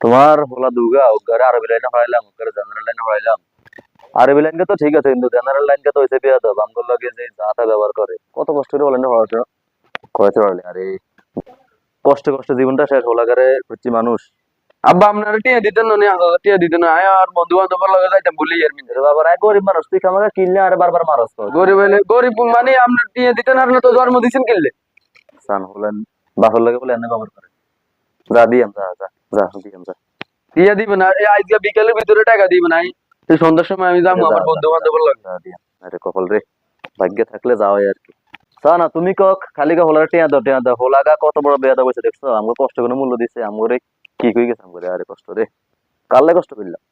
তোমার হোলা দুগা ওগারে আরবি লাইনে হরাইলাম ওগারে জেনারেল লাইনে হরাইলাম আরবি লাইনকে তো ঠিক আছে কিন্তু জেনারেল লাইনকে তো হইছে বিয়া তো বামগুল লগে যে যাতা ব্যবহার করে কত কষ্ট করে বলেন হরাইছে কয়েছে পারলে আরে। কষ্ট কষ্ট জীবনটা শেষ হোলাগারে হচ্ছে মানুষ। আব্বা আপনারা টিয়া দিতেন না হাজার টিয়া দিতেন না। আয় আর বন্ধু বান্ধবের লগে যাইতাম বলি এর মিন এর বাবার এক গরিব মানুষ তুই খামাকা কিনলে আরে বারবার মারস তো গরিব হইলে গরিব মানে আপনার টিয়া দিতেন আর না তো জন্ম দিছেন কিনলে। সান হলেন বাপের লগে বলে এনে ব্যবহার করে। যা দিয়াম যা যা। যা দিয়াম যা টিয়া দিবেন আর এই আজকে বিকালের ভিতরে টাকা দিবেন আই সন্ধ্যার সময় আমি যাব আমার বন্ধু বান্ধবের লগে। আরে কপাল রে ভাগ্যে থাকলে যাওয়াই আর কি। না তুমি কক খালি কা হোলার টিয়া দাও টিয়া দাও। হোলাগা কত বড় বেয়াদা বসে দেখছ? আমাকে কষ্ট করে মূল্য দিছে আমরে কি কই গেছে আমরে আরে কষ্ট রে। কালে কষ্ট করলাম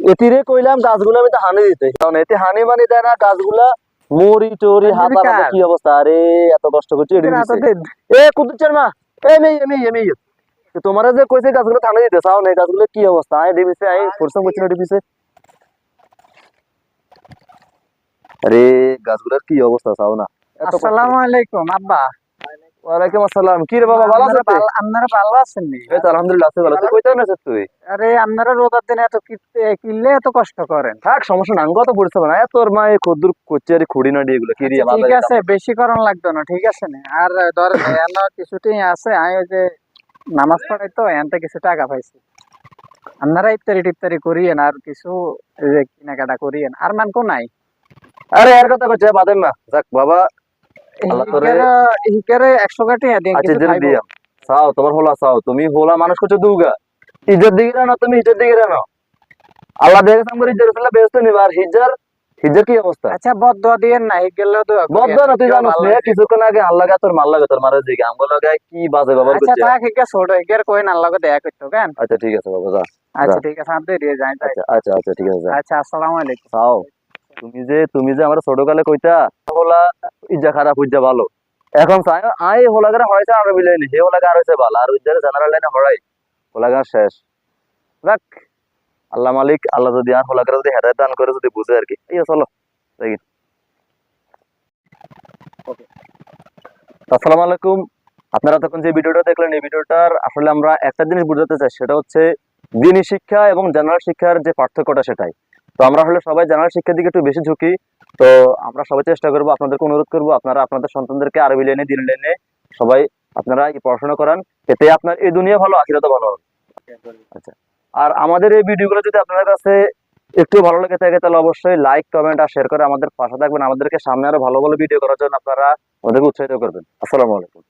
এতিরে কইলাম গাছগুলো আমি তো হানি দিতে। কারণ এতে হানি মানি দেয় না গাছগুলা মরি টরি হাতা কার? কি অবস্থা? আরে এত কষ্ট করছি এডি দিছে। এ কুদুচার মা এ মেই এ মেই তোমার যে কইছে গাছগুলো থানা দিতে চাও না গাছগুলো কি অবস্থা? আই ডিবিসে আই পরিশ্রম করছি না ডিবিসে আরে গাছগুলোর কি অবস্থা চাও না। আসসালামু আলাইকুম আব্বা। ওয়ালাইকুম আসসালাম। কি রে বাবা ভালো আছিস আপনারা ভালো- আছেন নি? এই তো আলহামদুলিল্লাহ আছি ভালো। তুই কইতে না তুই? আরে আপনারা রোদার দিনে এত কিনলে এত কষ্ট করেন? থাক সমস্যা না কত পরিশ্রম না তোর মা এই খদ্দুর করছে খুঁড়ি না এগুলো কি দিয়ে আচ্ছা, ঠিক আছে বেশি করন লাগতো না ঠিক আছে না? আর ধর এন আছে আমি ওই যে নামাজ পড়াই তো এনতে কিছু টাকা পাইছি। আপনারা ইফতারি টিফতারি করিয়েন আর কিছু কেনাকাটা করিয়েন। আর মান কো নাই। আরে এর কথা কইছে বাদেন না। যাক বাবা আল্লাহ তোরে- হিকেরে- হিকেরে কাটি দিন আচ্ছা কিছু দিয়াম চাও তোমার হোলা চাও। তুমি হোলা মানুষ করছ দুগা। ইজ্জত না তুমি ইজ্জত দিকে না আল্লাহ দেখে সামনে ইজ্জত রাসূলুল্লাহ বেহেশতে নিবা আর হিজার হিজার কি অবস্থা? আচ্ছা দিয়েন না হিকেলে তো বদ্ধ না তুই জানিস না কিছুক্ষণ আগে আল্লাহ গা তোর মাল লাগে তোর মারের দিকে। আমগো লাগায় কি বাজে ব্যবহার আচ্ছা থাক ছোট কই না লাগে দেখা করতো কেন আচ্ছা ঠিক আছে বাবা যা আচ্ছা ঠিক আছে আপনি দিয়ে যাই আচ্ছা আচ্ছা আচ্ছা ঠিক আছে আচ্ছা আসসালামু আলাইকুম। চাও। তুমি যে তুমি যে আমার ছোটকালে কইতা হোলা ইজ্জা খারাপ ইজ্জা ভালো। এখন চাই আই হোলাগারে হরাইছে আর মিলাইনি হে হোলাগা আর হইছে ভালো আর ইজ্জারে জেনারেল লাইনে হরাই হোলাগা শেষ। যাক আল্লাহ মালিক আল্লাহ যদি আর হোলাগারে যদি হেদায়ত দান করে যদি বুঝে আর কি। এই চলো দেখি। আসসালামু আলাইকুম। আপনারা তখন যে ভিডিওটা দেখলেন এই ভিডিওটার আসলে আমরা একটা জিনিস বুঝাতে চাই সেটা হচ্ছে দিনী শিক্ষা এবং জেনারেল শিক্ষার যে পার্থক্যটা সেটাই। তো আমরা হলে সবাই জেনারেল শিক্ষার দিকে একটু বেশি ঝুঁকি। তো আমরা সবাই চেষ্টা করব, আপনাদেরকে অনুরোধ করব, আপনারা আপনাদের সন্তানদেরকে আরবি লাইনে দিন লাইনে সবাই আপনারা পড়াশোনা করান, এতে আপনার এই দুনিয়া ভালো আখিরাতে ভালো হবে। আচ্ছা। আর আমাদের এই ভিডিওগুলো যদি আপনাদের কাছে একটু ভালো লেগে থাকে, তাহলে অবশ্যই লাইক কমেন্ট আর শেয়ার করে আমাদের পাশে থাকবেন। আমাদেরকে সামনে আরও ভালো ভালো ভিডিও করার জন্য আপনারা আমাদেরকে উৎসাহিত করবেন। আসসালামু আলাইকুম।